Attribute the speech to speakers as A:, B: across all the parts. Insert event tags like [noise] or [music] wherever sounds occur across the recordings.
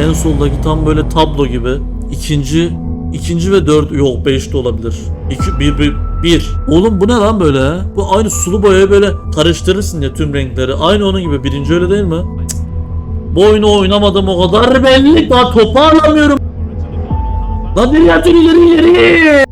A: En soldaki tam böyle tablo gibi. İkinci ikinci ve dört yok beş de olabilir. İki, bir, bir, bir. Oğlum bu ne lan böyle? Bu aynı sulu boyaya böyle karıştırırsın ya tüm renkleri. Aynı onun gibi. Birinci öyle değil mi? Bu oyunu oynamadım o kadar belli. Daha topu alamıyorum. Lan nereye atıyorsun ileri ileri?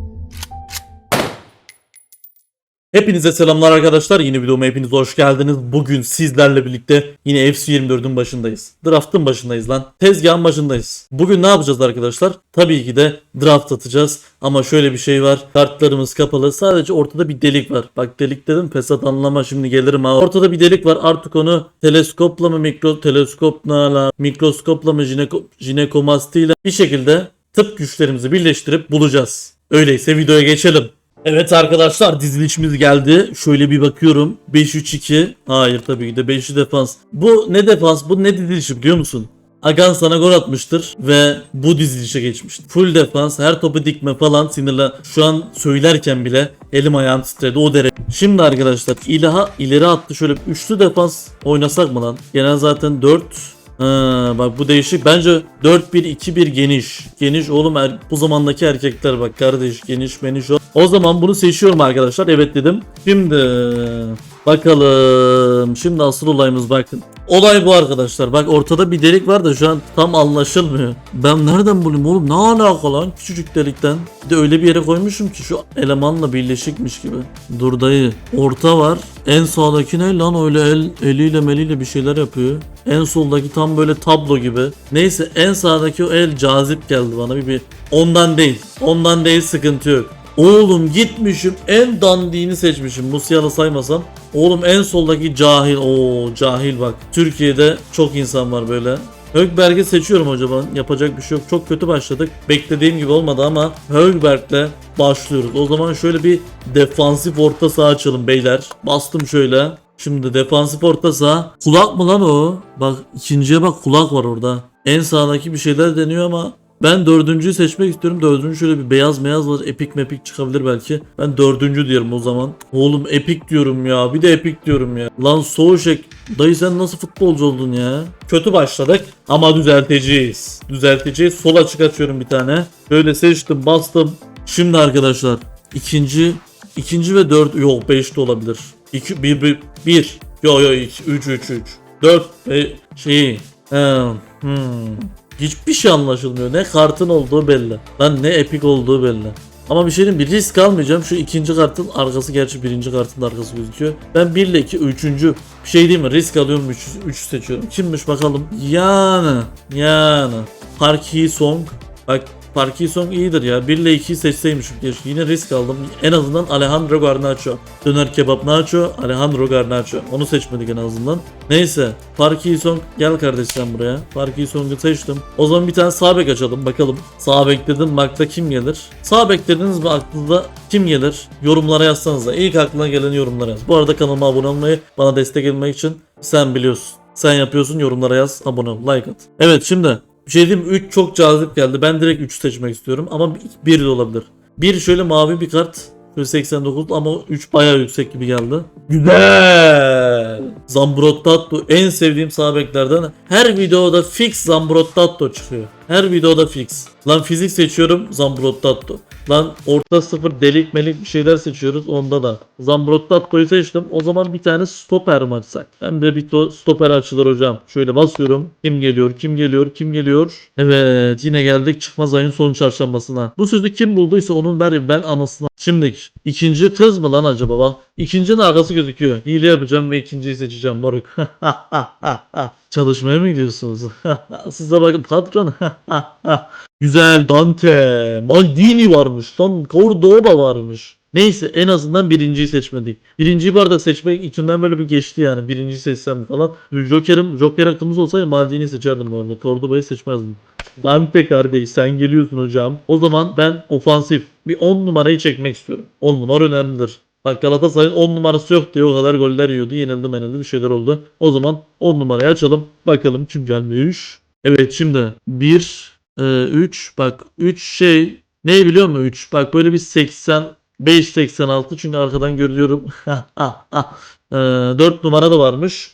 A: Hepinize selamlar arkadaşlar. Yeni videoma hepiniz hoş geldiniz. Bugün sizlerle birlikte yine FC24'ün başındayız. Draft'ın başındayız lan. Tezgahın başındayız. Bugün ne yapacağız arkadaşlar? Tabii ki de draft atacağız. Ama şöyle bir şey var. Kartlarımız kapalı. Sadece ortada bir delik var. Bak delik dedim fesat anlama şimdi gelirim ha. Ortada bir delik var. Artık onu teleskopla mı mikro teleskopla mikroskopla mı jineko, jinekomastiyle bir şekilde tıp güçlerimizi birleştirip bulacağız. Öyleyse videoya geçelim. Evet arkadaşlar dizilişimiz geldi. Şöyle bir bakıyorum. 5-3-2. Hayır tabii ki de 5'li defans. Bu ne defans? Bu ne dizilişi biliyor musun? Agan sana gol atmıştır ve bu dizilişe geçmiştir. Full defans, her topu dikme falan sinirle. Şu an söylerken bile elim ayağım titredi o derece. Şimdi arkadaşlar ilaha ileri attı şöyle üçlü defans oynasak mı lan? Genel zaten 4 Ha, bak bu değişik. Bence 4-1-2-1 geniş. Geniş oğlum er, bu zamandaki erkekler bak kardeş geniş meniş o. O zaman bunu seçiyorum arkadaşlar. Evet dedim. Şimdi bakalım. Şimdi asıl olayımız bakın. Olay bu arkadaşlar. Bak ortada bir delik var da şu an tam anlaşılmıyor. Ben nereden bulayım oğlum? Ne alaka lan? Küçücük delikten. Bir de öyle bir yere koymuşum ki şu elemanla birleşikmiş gibi. Dur dayı. Orta var. En sağdaki ne lan öyle el, eliyle meliyle bir şeyler yapıyor. En soldaki tam böyle tablo gibi. Neyse en sağdaki o el cazip geldi bana bir bir. Ondan değil. Ondan değil sıkıntı yok. Oğlum gitmişim en dandiğini seçmişim Musiala saymasam. Oğlum en soldaki cahil. Oo cahil bak. Türkiye'de çok insan var böyle. Högberg'i seçiyorum hocam. Yapacak bir şey yok. Çok kötü başladık. Beklediğim gibi olmadı ama Högberg'le başlıyoruz. O zaman şöyle bir defansif orta saha açalım beyler. Bastım şöyle. Şimdi defansif orta saha. Kulak mı lan o? Bak ikinciye bak kulak var orada. En sağdaki bir şeyler deniyor ama ben dördüncüyü seçmek istiyorum. Dördüncü şöyle bir beyaz beyaz var. Epik mepik çıkabilir belki. Ben dördüncü diyorum o zaman. Oğlum epik diyorum ya. Bir de epik diyorum ya. Lan Soğuşek. Dayı sen nasıl futbolcu oldun ya? Kötü başladık ama düzelteceğiz. Düzelteceğiz. Sol açık açıyorum bir tane. Böyle seçtim bastım. Şimdi arkadaşlar ikinci ikinci ve dört yok beş de olabilir. İki, bir, bir, bir. Yo yo üç, üç, üç. Dört, e, şey. He, hmm. Hiçbir şey anlaşılmıyor. Ne kartın olduğu belli. Lan ne epik olduğu belli. Ama bir şey diyeyim bir risk almayacağım. Şu ikinci kartın arkası gerçi birinci kartın arkası gözüküyor. Ben 1 ile 2 üçüncü bir şey değil mi? Risk alıyorum 3 3 seçiyorum. Kimmiş bakalım. Yani yani Park Hee Song. Bak Park Song iyidir ya. 1 ile 2'yi seçseymişim keşke. Yine risk aldım. En azından Alejandro Garnacho. Döner kebap Nacho, Alejandro Garnacho. Onu seçmedik en azından. Neyse. Park Song gel kardeş sen buraya. Park Song'u seçtim. O zaman bir tane sağ bek açalım bakalım. Sağ bek dedim bakta kim gelir? Sağ bek dediniz mi aklınıza kim gelir? Yorumlara yazsanız da. İlk aklına gelen yorumlara yaz. Bu arada kanalıma abone olmayı, bana destek olmak için sen biliyorsun. Sen yapıyorsun yorumlara yaz, abone ol, like at. Evet şimdi bir şey diyeyim 3 çok cazip geldi. Ben direkt 3 seçmek istiyorum ama 1 de olabilir. Bir şöyle mavi bir kart. Şöyle 89 ama 3 bayağı yüksek gibi geldi. Güzel. Zambrottato en sevdiğim sağ beklerden. Her videoda fix Zambrottato çıkıyor. Her videoda fix. Lan fizik seçiyorum Zambrottato. Lan orta sıfır delik melik bir şeyler seçiyoruz onda da. Zambrottato'yu seçtim. O zaman bir tane stoper mi? Hem de bir to- stoper açılır hocam. Şöyle basıyorum. Kim geliyor? Kim geliyor? Kim geliyor? Evet yine geldik çıkmaz ayın son çarşambasına. Bu sözü kim bulduysa onun ver ben anasına. Şimdi ikinci kız mı lan acaba bak. İkincinin arkası gözüküyor. Hile yapacağım ve ikinciyi seçeceğim moruk. [laughs] Çalışmaya mı gidiyorsunuz? [laughs] Size bakın patron. [laughs] Güzel Dante. Maldini varmış. Lan Cordoba varmış. Neyse en azından birinciyi seçmedik. Birinciyi bu arada seçmek içinden böyle bir geçti yani. Birinciyi seçsem falan. Joker'im, Joker hakkımız olsaydı Maldini'yi seçerdim bu arada. Cordoba'yı seçmezdim. Dante kardeş sen geliyorsun hocam. O zaman ben ofansif bir 10 numarayı çekmek istiyorum. 10 numara önemlidir. Bak Galatasaray'ın 10 numarası yok diye o kadar goller yiyordu. Yenildi menildi bir şeyler oldu. O zaman 10 numarayı açalım. Bakalım kim gelmiş. Evet şimdi 1, 3 bak 3 şey ne biliyor musun 3? Bak böyle bir 80 5.86 çünkü arkadan görüyorum. [laughs] 4 numara da varmış.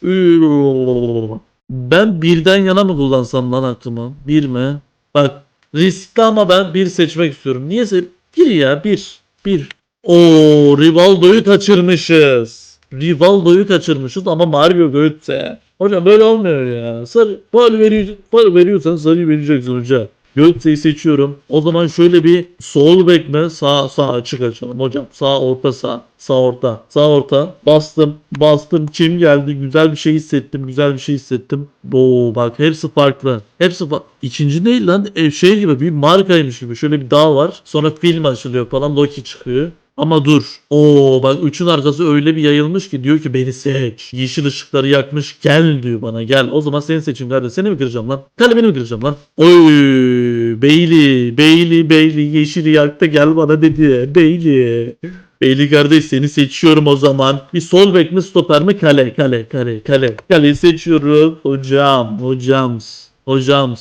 A: Ben birden yana mı kullansam lan aklımı? Bir mi? Bak riskli ama ben bir seçmek istiyorum. Niyeyse bir ya bir. Bir. Oo Rivaldo'yu kaçırmışız. Rivaldo'yu kaçırmışız ama Mario Götze. Hocam böyle olmuyor ya. Sarı, faul, veriyor, faul veriyorsan sarıyı vereceksin hocam. Götze'yi seçiyorum. O zaman şöyle bir sol bek? Sağ sağ açık açalım hocam. Sağ orta sağ. Sağ orta. Sağ orta. Bastım. Bastım. Kim geldi? Güzel bir şey hissettim. Güzel bir şey hissettim. Oo bak hepsi farklı. Hepsi fa- İkinci değil lan. E, şey gibi bir markaymış gibi. Şöyle bir dağ var. Sonra film açılıyor falan. Loki çıkıyor. Ama dur. Oo bak üçün arkası öyle bir yayılmış ki diyor ki beni seç. Yeşil ışıkları yakmış gel diyor bana gel. O zaman seni seçeyim kardeş. Seni mi kıracağım lan? Kalbini mi kıracağım lan? Oy Beyli Beyli Beyli yeşili yaktı gel bana dedi. Beyli. Beyli kardeş seni seçiyorum o zaman. Bir sol bek mi stoper mi kale kale kale kale. Kaleyi seçiyorum. Hocam hocam hocam.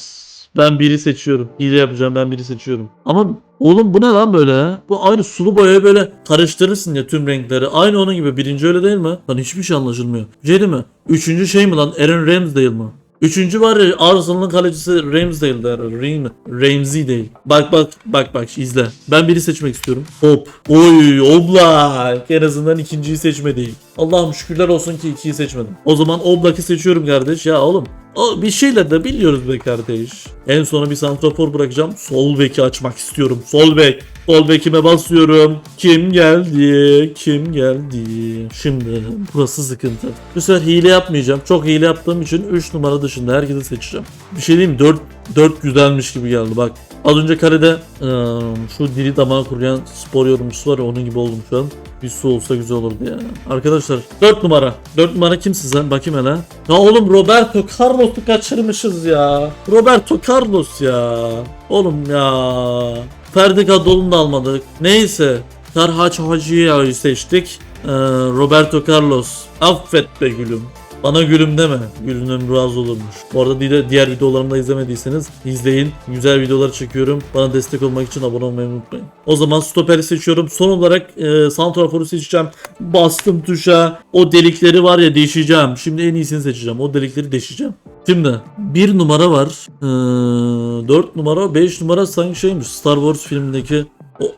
A: Ben biri seçiyorum. Hile yapacağım ben biri seçiyorum. Ama oğlum bu ne lan böyle? Bu aynı sulu boyaya böyle karıştırırsın ya tüm renkleri. Aynı onun gibi. Birinci öyle değil mi? Lan hiçbir şey anlaşılmıyor. Şey mi? Üçüncü şey mi lan? Aaron Ramsdale mı? Üçüncü var ya Arsenal'ın kalecisi Ramsdale der. Ram, Ramsey değil. Bak bak bak bak izle. Ben biri seçmek istiyorum. Hop. Oy Oblak. En azından ikinciyi seçmedik. Allah'ım şükürler olsun ki ikiyi seçmedim. O zaman Oblak'ı seçiyorum kardeş. Ya oğlum o bir şeyler de biliyoruz be kardeş. En sona bir santrafor bırakacağım. Sol beki açmak istiyorum. Sol bek. Sol bekime basıyorum. Kim geldi? Kim geldi? Şimdi burası sıkıntı. Bu sefer hile yapmayacağım. Çok hile yaptığım için 3 numara dışında herkesi seçeceğim. Bir şey diyeyim mi? 4, 4 güzelmiş gibi geldi bak. Az önce karede şu dili damağı kuruyan spor yorumcusu var ya onun gibi oldum şu an. Bir su olsa güzel olurdu ya. Arkadaşlar 4 numara. 4 numara kimsin sen? Bakayım hele. Ya oğlum Roberto Carlos'u kaçırmışız ya. Roberto Carlos ya. Oğlum ya. Ferdi Kadıoğlu'nu da almadık. Neyse. Serhaç Hacı'yı seçtik. Roberto Carlos. Affet be gülüm. Bana gülüm deme. Gülün ömrü az olurmuş. Bu arada diğer, videolarımı da izlemediyseniz izleyin. Güzel videolar çekiyorum. Bana destek olmak için abone olmayı unutmayın. O zaman stoperi seçiyorum. Son olarak e, Santrafor'u seçeceğim. Bastım tuşa. O delikleri var ya deşeceğim. Şimdi en iyisini seçeceğim. O delikleri deşeceğim. Şimdi bir numara var. Ee, 4 numara 5 numara sanki şeymiş. Star Wars filmindeki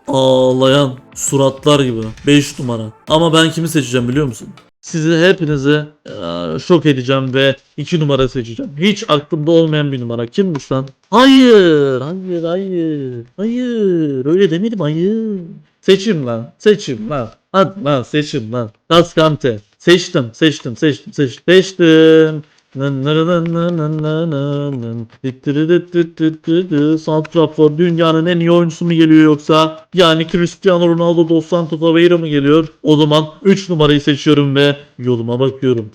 A: o ağlayan suratlar gibi. 5 numara. Ama ben kimi seçeceğim biliyor musun? Sizi hepinizi eee, şok edeceğim ve 2 numara seçeceğim. Hiç aklımda olmayan bir numara. Kimmiş lan? Hayır, hayır, hayır. Hayır, öyle demedim hayır. Seçim lan, seçim lan. Hadi lan seçim lan. Kaskante. Seçtim, seçtim, seçtim, seçtim. Seçtim. Santrafor dünyanın en iyi oyuncusu mu geliyor yoksa yani Cristiano Ronaldo dos Santos Aveiro mu geliyor? O zaman 3 numarayı seçiyorum ve yoluma bakıyorum.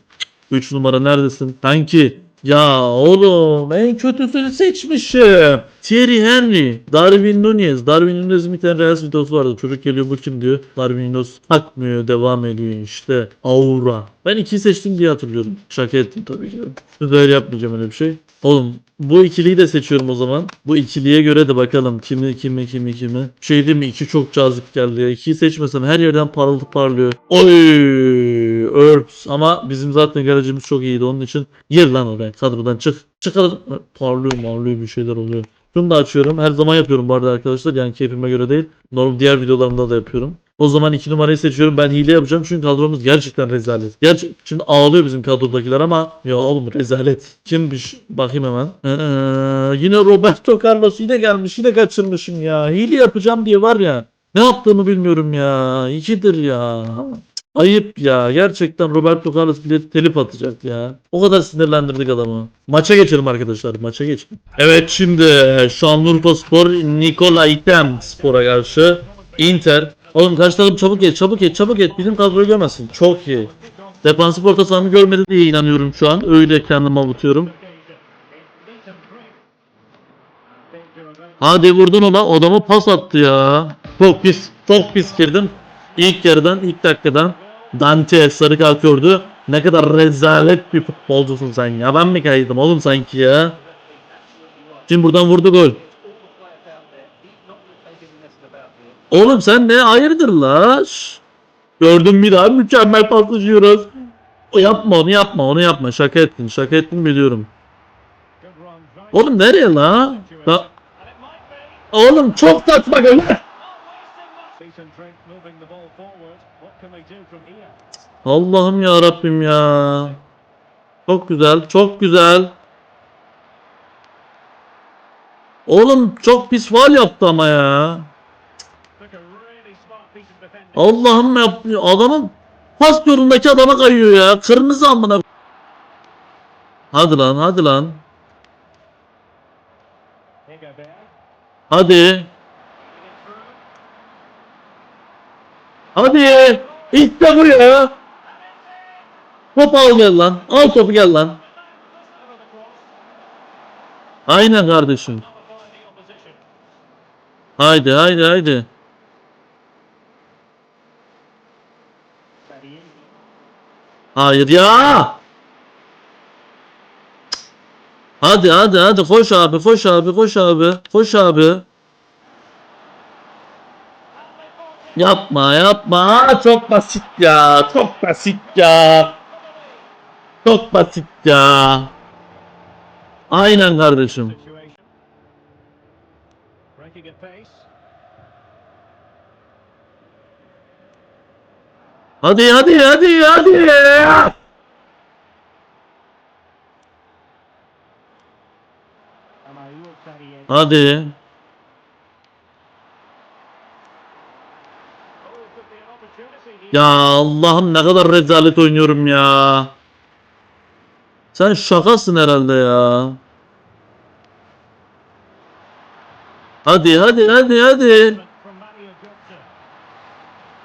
A: 3 numara neredesin? Sanki ya oğlum en kötüsünü seçmişim. Thierry Henry, Darwin Nunez. Darwin Nunez'in bir tane Reels videosu vardı. Çocuk geliyor bu kim diyor. Darwin Nunez takmıyor devam ediyor işte. Aura. Ben ikiyi seçtim diye hatırlıyorum. Şaka ettim tabii ki. Güzel yapmayacağım öyle bir şey. Oğlum bu ikiliyi de seçiyorum o zaman. Bu ikiliye göre de bakalım kimi kimi kimi kimi. Şey değil mi? İki çok cazip geldi ya. İkiyi seçmesem her yerden parıltı parlıyor. Oy! Örps. Ama bizim zaten garajımız çok iyiydi. Onun için gir lan oraya. Kadrodan çık. Çıkalım. Parlıyor parlıyor bir şeyler oluyor. Şunu da açıyorum. Her zaman yapıyorum bu arada arkadaşlar. Yani keyfime göre değil. Normal diğer videolarımda da yapıyorum. O zaman iki numarayı seçiyorum. Ben hile yapacağım çünkü kadromuz gerçekten rezalet. Gerçek şimdi ağlıyor bizim kadrodakiler ama ya oğlum rezalet. Kimmiş? Bakayım hemen. Ee, yine Roberto Carlos yine gelmiş. Yine kaçırmışım ya. Hile yapacağım diye var ya. Ne yaptığımı bilmiyorum ya. İkidir ya. Ayıp ya. Gerçekten Roberto Carlos bile telif atacak ya. O kadar sinirlendirdik adamı. Maça geçelim arkadaşlar. Maça geçelim. Evet şimdi Şanlıurfa Spor Nikola Item Spor'a karşı Inter. Oğlum karşı takım çabuk et çabuk et çabuk et. Bizim kadroyu görmesin. Çok iyi. Defansif orta sahamı görmedi diye inanıyorum şu an. Öyle kendimi avutuyorum. Hadi vurdun ona adamı pas attı ya. Çok pis çok pis girdim. İlk yarıdan ilk dakikadan Dante sarı gördü. Ne kadar rezalet bir futbolcusun sen ya. Ben mi kaydım oğlum sanki ya. Şimdi buradan vurdu gol. Oğlum sen ne hayırdır la? Gördüm bir daha mükemmel paslaşıyoruz. O yapma onu yapma onu yapma şaka ettin şaka ettin biliyorum. Oğlum nereye la? La- Oğlum çok saçma gol. Allah'ım ya Rabbim ya. Çok güzel, çok güzel. Oğlum çok pis faal yaptı ama ya. Allah'ım ya adamın pas yolundaki adama kayıyor ya. Kırmızı amına. Hadi lan, hadi lan. Hadi. Hadi. İşte bu ya. Top al gel lan. Al topu gel lan. Aynen kardeşim. Haydi haydi haydi. Hayır ya. Hadi hadi hadi koş abi koş abi koş abi koş abi. Yapma yapma çok basit ya çok basit ya. Çok basit ya. Aynen kardeşim. Hadi hadi hadi hadi. Hadi. Ya Allah'ım ne kadar rezalet oynuyorum ya. Sen şakasın herhalde ya. Hadi hadi hadi hadi.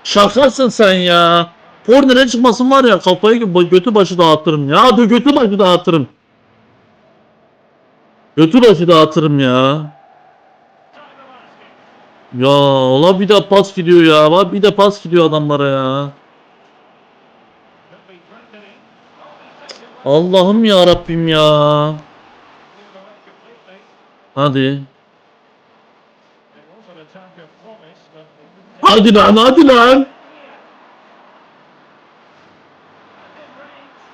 A: Şakasın sen ya. Kornere çıkmasın var ya kafayı gö- götü başı dağıtırım ya. Hadi götü başı dağıtırım. Götü başı dağıtırım ya. Ya ola bir de pas gidiyor ya. Bir de pas gidiyor adamlara ya. Allah'ım ya Rabbim ya. Hadi. Hadi lan hadi lan.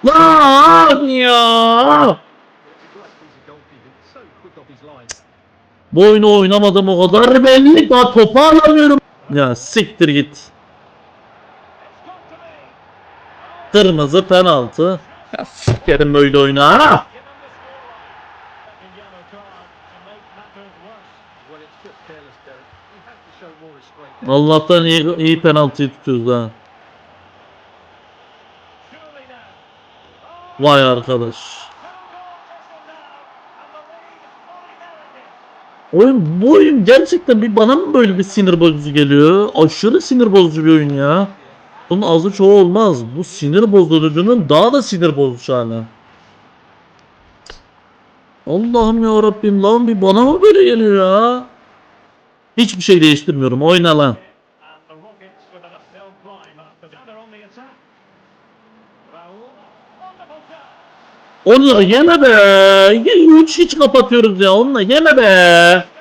A: Lan ya. Bu oyunu oynamadım o kadar belli daha topu alamıyorum. Ya siktir git. Kırmızı penaltı. Sikerim böyle oyunu ha. Allah'tan iyi, iyi penaltıyı tutuyoruz ha. Vay arkadaş. Oyun bu oyun gerçekten bir bana mı böyle bir sinir bozucu geliyor? Aşırı sinir bozucu bir oyun ya. Bunun azı çoğu olmaz. Bu sinir bozucunun daha da sinir bozucu hali. Allah'ım ya Rabbim lan bir bana mı böyle geliyor ya? Hiçbir şey değiştirmiyorum. Oyna lan. Onunla yeme be. Hiç hiç kapatıyoruz ya. Onunla yeme be.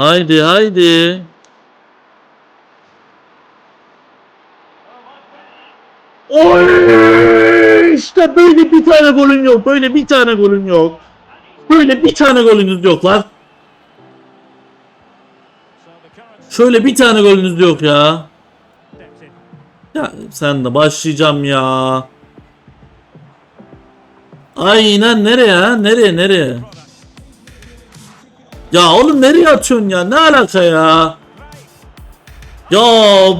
A: Haydi haydi. Oy! İşte böyle bir tane golün yok. Böyle bir tane golün yok. Böyle bir tane golünüz yok lan. Şöyle bir tane golünüz yok ya. Ya sen de başlayacağım ya. Aynen nereye ha? Nereye nereye? Ya oğlum nereye atıyorsun ya? Ne alaka ya? Ya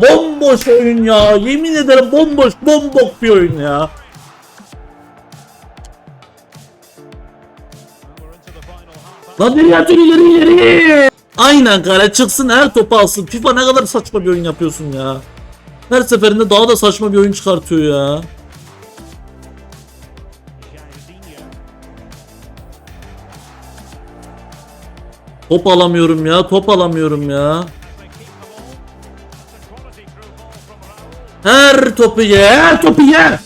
A: bomboş oyun ya. Yemin ederim bomboş bombok bir oyun ya. Lan nereye atıyorsun ileri ileri? Aynen kale çıksın her topu alsın. FIFA ne kadar saçma bir oyun yapıyorsun ya. Her seferinde daha da saçma bir oyun çıkartıyor ya. Top alamıyorum ya. Top alamıyorum ya. Her topu ye. Her topu ye.